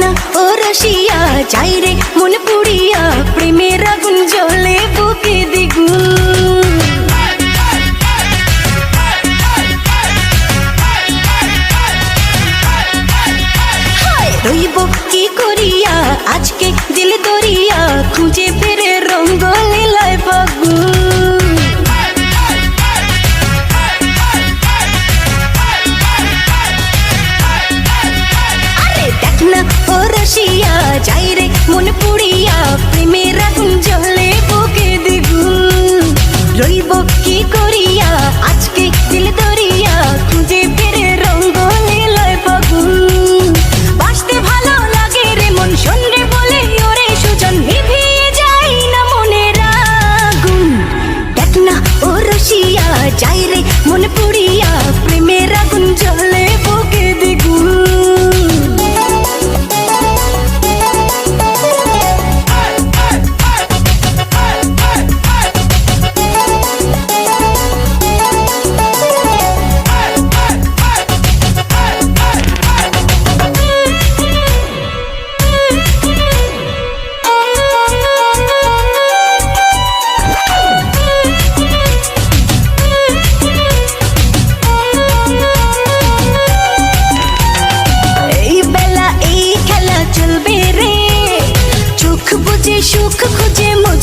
রসিয়া, যাই রে, মন পুড়িয়া প্রেমের আগুন জ্বলে বুকে দ্বিগুণ। রইব কি করিয়া, আজকে দিল দরিয়া, খুঁজে ফেরে রঙ্গ লীলায় ফাগুন। ও যাই রে মন পুড়িয়া প্রেমের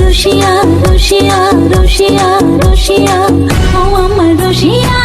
রশিয়া রশিয়া রশিয়া রশিয়া ও আমার রশিয়া।